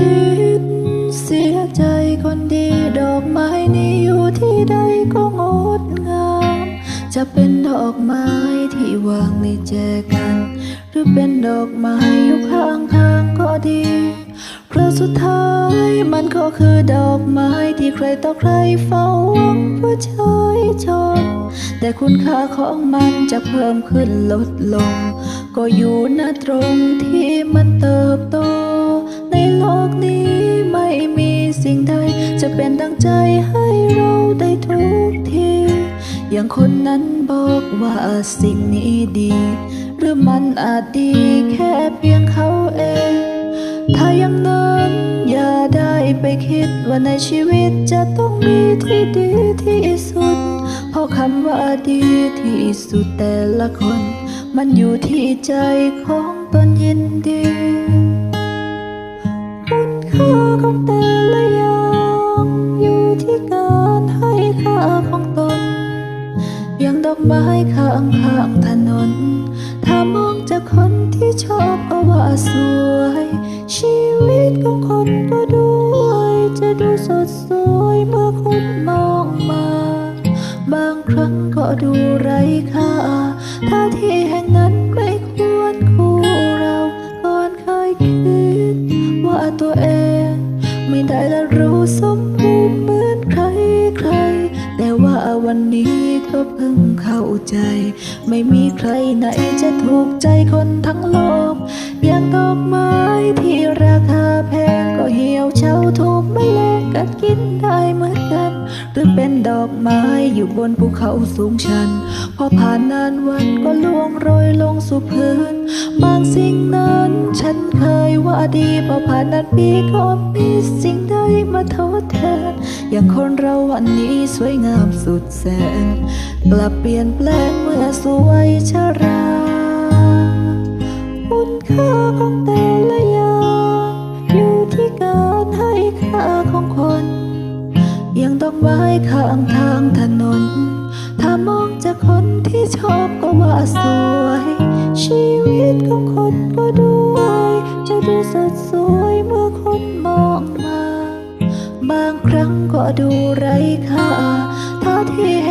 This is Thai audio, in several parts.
คิด เสียใจคนดีดอกไม้นี้อยู่ที่ใดก็งดงาม จะเป็นดอกไม้ที่วางในแจกัน หรือเป็นดอกไม้อยู่ข้างทางก็ดี เพราะสุดท้ายมันก็คือดอกไม้ที่ใครต่อใครเฝ้าหวังเพื่อใช้ชนแต่คุณค่าของมันจะเพิ่มขึ้นลดลง ก็อยู่ณตรงที่มันเติบโต จะเป็นดังใจให้เราได้ทุกที อย่างคนนั้นบอกว่าสิ่งนี้ดี หรือมันอาจดีแค่เพียงเขาเอง ถ้าอย่างนั้นอย่าได้ไปคิดว่าในชีวิตจะต้องมีที่ดีที่สุด เพราะคำว่าดีที่สุดแต่ละคน มันอยู่ที่ใจของตนยินดีคุณค่าของแต่ละอย่าง ท่าของตน อย่างดอกไม้ข้างข้างถนน ถ้ามองจากคนที่ชอบก็ว่าสวย ชีวิตของคนก็ด้วย จะดูสดสวยเมื่อคนมองมา บางครั้งก็ดูไร้ค่าถ้าที่แห่งนั้น วันนี้ก็เพิ่งเข้าใจ ไม่มีใครไหนจะถูกใจคนทั้งโลก อย่างดอกไม้ที่ราคาแพงก็เหี่ยวเฉาถูกแมลงกัดกินได้เหมือนกัน หรือเป็นดอกไม้อยู่บนภูเขาสูงชัน พอผ่านนานวันก็ล่วงโรยลงสู่พื้น บางสิ่งนั้นฉันเคยว่าดีพอผ่านนานปีก็มีสิ่งใดมาทดแทน อย่างคนเราวันนี้สวยงามสุดแสน กลับเปลี่ยนแปลงเมื่อสวยชราคุณค่าของแต่ละอย่างอยู่ที่การให้ค่าของคนย่างดอกไม้ข้างทางถนน ถ้ามองจากคนที่ชอบก็ว่าสวย ชีวิตของคนก็ด้วย จะดูสดสวยเมื่อคนมอง บางครั้งก็ดูไร้ค่าถ้าที่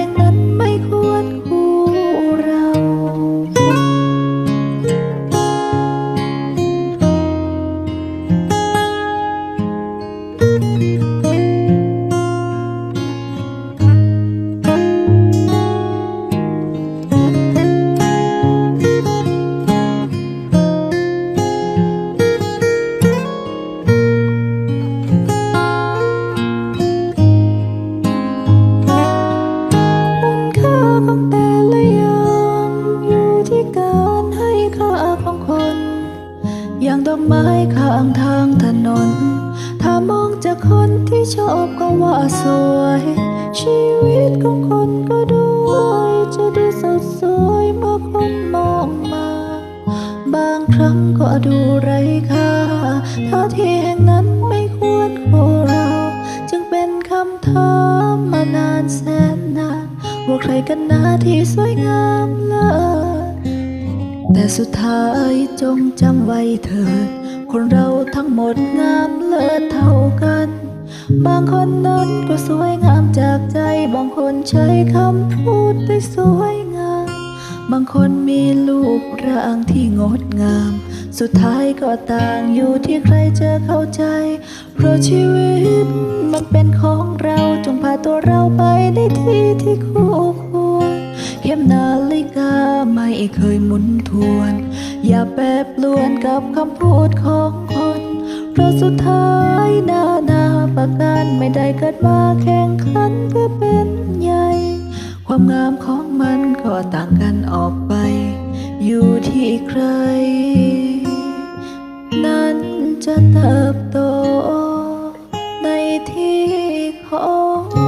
อย่างดอกไม้ข้างทางถนน ถ้ามองจากคนที่ชอบก็ว่าสวย ชีวิตของคนก็ด้วยจะดูสดสวยเมื่อคนมองมา บางครั้งก็ดูไร้ค่าถ้าที่แห่งนั้นไม่ควรคู่เรา จึงเป็นคำถามมานานแสนนาน ว่าใครกันน้าที่สวยงามเลิศแต่สุดท้ายจงจำไว้เถิด คนเราทั้งหมดงามเลิศเท่ากัน บางคนนั้นก็สวยงามจากใจ บางคนใช้คำพูดได้สวยงาม บางคนมีรูปร่างที่งดงาม สุดท้ายก็ต่างอยู่ที่ใครจะเข้าใจ เพราะชีวิตมันเป็นของเราจงพาตัวเราไปในที่ที่คู่ควร เข็มนาฬิกาไม่เคยหมุนทวนาแปบปลวนกับคำพูดของคนเพราะสุดท้ายนานาประการไม่ได้เกิดมาแข่งขันก็เป็นใหญ่ ความงามของมันก็ต่างกันออกไป อยู่ที่ใคร นั้นจะเติบโตในที่ของ